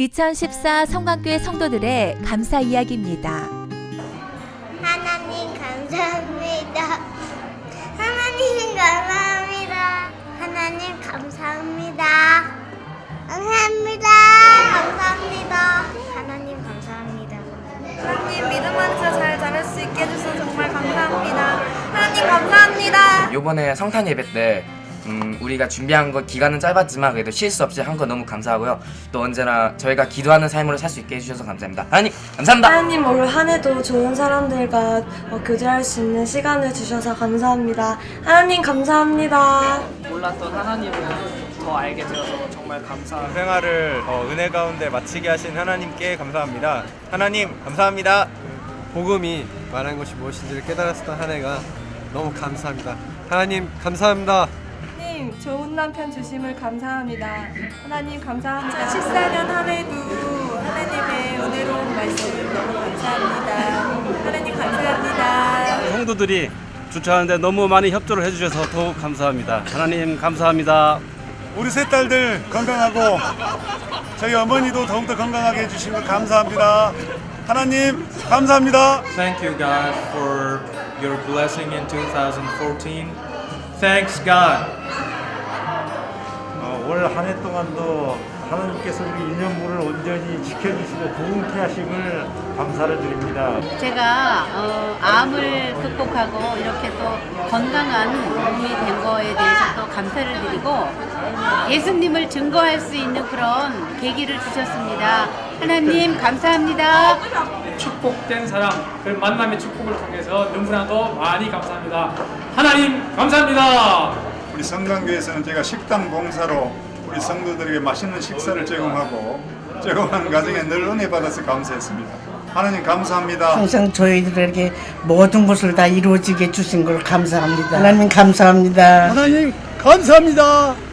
2014 성광교회 성도들의 감사 이야기입니다. 하나님 감사합니다. 하나님 감사합니다. 하나님 감사합니다. 감사합니다. 감사합니다. 하나님 감사합니다. 하나님 믿음 안에서 잘 자랄 수 있게 해주셔서 정말 감사합니다. 하나님 감사합니다. 요번에 성탄 예배 때 음, 우리가 준비한 거 기간은 짧았지만 그래도 실수 없이 한 거 너무 감사하고요. 또 언제나 저희가 기도하는 삶으로 살 수 있게 해주셔서 감사합니다. 하나님 감사합니다. 하나님 올 한해도 좋은 사람들과 어, 교제할 수 있는 시간을 주셔서 감사합니다. 하나님 감사합니다. 몰랐던 하나님을 더 알게 되어서 정말 감사합니다. 생활을 어, 은혜 가운데 마치게 하신 하나님께 감사합니다. 하나님 감사합니다. 복음이 말한 것이 무엇인지를 깨달았던 한 해가 너무 감사합니다. 하나님 감사합니다. 하나님 좋은 남편 주심을 감사합니다. 하나님 감사합니다. 14년 한 해도 하나님의 은혜로운 말씀 너무 감사합니다. 하나님 감사합니다. 성도들이 주차하는데 너무 많이 협조를 해주셔서 더욱 감사합니다. 하나님 감사합니다. 우리 세 딸들 건강하고 저희 어머니도 더욱더 건강하게 해주신 것 감사합니다. 하나님 감사합니다. Thank you, God, for your blessing in 2014. Thanks, God. 어, 올한 해 동안도 하나님께서 우리 인연물을 온전히 지켜주시고 부흥케 하심을 감사를 드립니다. 제가 어, 암을 극복하고 이렇게 또 건강한 몸이 된 거에 대해서 또 감사를 드리고 예수님을 증거할 수 있는 그런 계기를 주셨습니다. 하나님 감사합니다. 축복된 사람, 그 만남의 축복을 통해서 너무나도 많이 감사합니다. 하나님 감사합니다. 우리 성강교에서는 제가 식당 봉사로 우리 성도들에게 맛있는 식사를 제공하고 제공하는 과정에 늘 은혜 받아서 감사했습니다. 하나님 감사합니다. 항상 저희들에게 모든 것을 다 이루어지게 해주신 걸 감사합니다. 하나님 감사합니다. 하나님 감사합니다.